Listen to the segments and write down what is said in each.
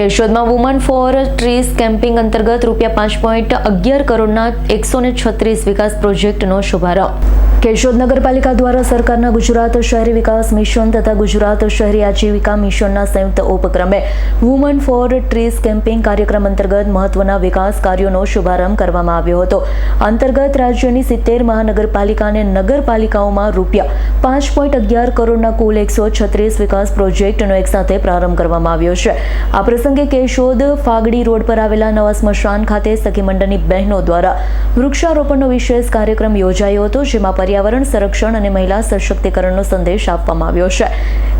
કેશોદમાં woman for trees camping અંતર્ગત રૂપિયા પાંચ પોઈન્ટ અગિયાર કરોડના એકસો છત્રીસ વિકાસ પ્રોજેક્ટનો શુભારંભ. કેશોદ નગરપાલિકા દ્વારા સરકારના ગુજરાત શહેરી વિકાસ મિશન તથા ગુજરાત શહેરી આજીવિકા મિશનના સંયુક્ત ઉપક્રમે વુમન ફોર ટ્રીઝ કેમ્પિંગ કાર્યક્રમ અંતર્ગત મહત્વના વિકાસ કાર્યોનો શુભારંભ કરવામાં આવ્યો હતો. અંતર્ગત રાજ્યની સિત્તેર મહાનગરપાલિકા અને નગરપાલિકાઓમાં રૂપિયા પાંચ પોઈન્ટ અગિયાર કરોડના કુલ એકસો છત્રીસ વિકાસ પ્રોજેક્ટનો એકસાથે પ્રારંભ કરવામાં આવ્યો છે. આ પ્રસંગે કેશોદ ફાગડી રોડ પર આવેલા નવા સ્મશાન ખાતે સખી મંડળની બહેનો દ્વારા વૃક્ષારોપણનો વિશેષ કાર્યક્રમ યોજાયો હતો, જેમાં પર્યાવરણ સંરક્ષણ અને મહિલા સશક્તિકરણનો સંદેશ આપવામાં આવ્યો છે.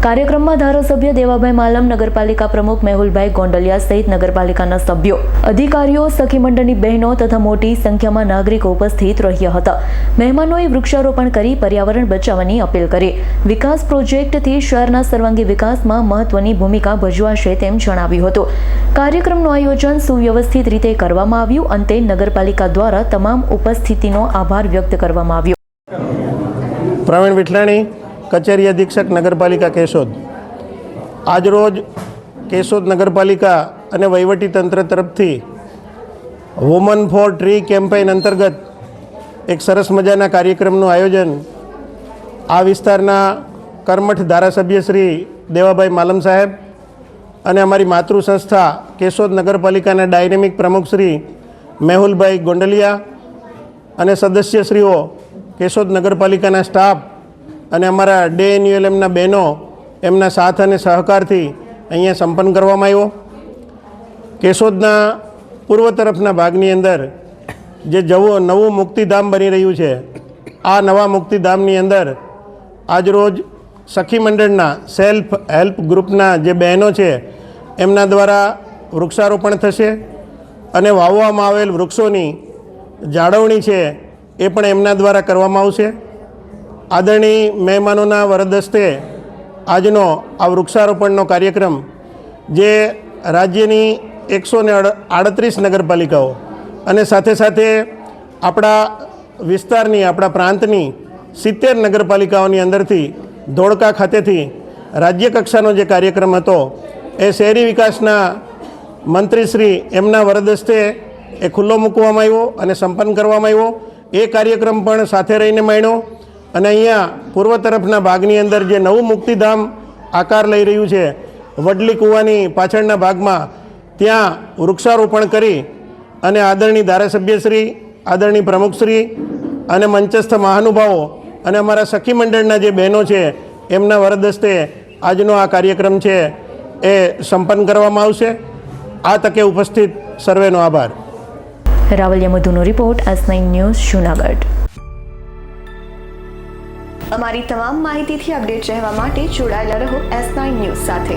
કાર્યક્રમમાં ધારાસભ્ય દેવાભાઈ માલમ, નગરપાલિકા પ્રમુખ મેહુલભાઈ ગોંડલિયા સહિત નગરપાલિકાના સભ્યો, અધિકારીઓ, સખી મંડળની બહેનો તથા મોટી સંખ્યામાં નાગરિકો ઉપસ્થિત રહ્યા હતા. મહેમાનોએ વૃક્ષારોપણ કરી પર્યાવરણ બચાવવાની અપીલ કરી. વિકાસ પ્રોજેક્ટથી શહેરના સર્વાંગી વિકાસમાં મહત્વની ભૂમિકા ભજવાશે તેમ જણાવ્યું હતું. કાર્યક્રમનું આયોજન સુવ્યવસ્થિત રીતે કરવામાં આવ્યું. અંતે નગરપાલિકા દ્વારા તમામ ઉપસ્થિતિનો આભાર વ્યક્ત કરવામાં આવ્યો. પ્રવીણ વિઠલાણી, કચેરી અધિક્ષક નગરપાલિકા કેશોદ. આજરોજ કેશોદ નગરપાલિકા અને વહીવટીતંત્ર તરફથી વુમન ફોર ટ્રી કેમ્પેઇન અંતર્ગત એક સરસ મજાના કાર્યક્રમનું આયોજન આ વિસ્તારના કર્મઠ ધારાસભ્ય શ્રી દેવાભાઈ માલમ સાહેબ અને અમારી માતૃ સંસ્થા કેશોદ નગરપાલિકાના ડાયનેમિક પ્રમુખ શ્રી મેહુલભાઈ ગોંડલિયા અને સદસ્યશ્રીઓ કેશોદ નગરપાલિકાના સ્ટાફ અને અમારા ડે એન્યુએલએમના બહેનો એમના સાથ અને સહકારથી અહીંયા સંપન્ન કરવામાં આવ્યો. કેશોદના પૂર્વ તરફના ભાગની અંદર જે જવું નવું મુક્તિધામ બની રહ્યું છે, આ નવા મુક્તિધામની અંદર આજરોજ સખી મંડળના સેલ્ફ હેલ્પ ગ્રુપના જે બહેનો છે, એમના દ્વારા વૃક્ષારોપણ થશે અને વાવવામાં આવેલ વૃક્ષોની જાળવણી છે એ પણ એમના દ્વારા કરવામાં આવશે. આદરણીય મહેમાનોના વરદસ્તે આજનો આ વૃક્ષારોપણનો કાર્યક્રમ, જે રાજ્યની એકસો ને આડત્રીસ નગરપાલિકાઓ અને સાથે સાથે આપણા વિસ્તારની, આપણા પ્રાંતની સિત્તેર નગરપાલિકાઓની અંદરથી ધોળકા ખાતેથી રાજ્ય કક્ષાનો જે કાર્યક્રમ હતો, એ શહેરી વિકાસના મંત્રીશ્રી એમના વરદસ્તે એ ખુલ્લો મૂકવામાં આવ્યો અને સંપન્ન કરવામાં આવ્યો. એ કાર્યક્રમ પણ સાથે રહીને માણ્યો અને અહીંયા પૂર્વ તરફના ભાગની અંદર જે નવું મુક્તિધામ આકાર લઈ રહ્યું છે, વડલી કૂવાની પાછળના ભાગમાં, ત્યાં વૃક્ષારોપણ કરી અને આદરણીય ધારાસભ્યશ્રી, આદરણીય પ્રમુખશ્રી અને મંચસ્થ મહાનુભાવો અને અમારા સખી મંડળના જે બહેનો છે, એમના વરદસ્તે આજનો આ કાર્યક્રમ છે એ સંપન્ન કરવામાં આવશે. આ તકે ઉપસ્થિત સર્વેનો આભાર. Ravaliya યમધુનો report S nine news Junagadh અમારી તમામ માહિતીથી અપડેટ રહેવા માટે જોડાયેલા રહો એસ નાઇન ન્યૂઝ સાથે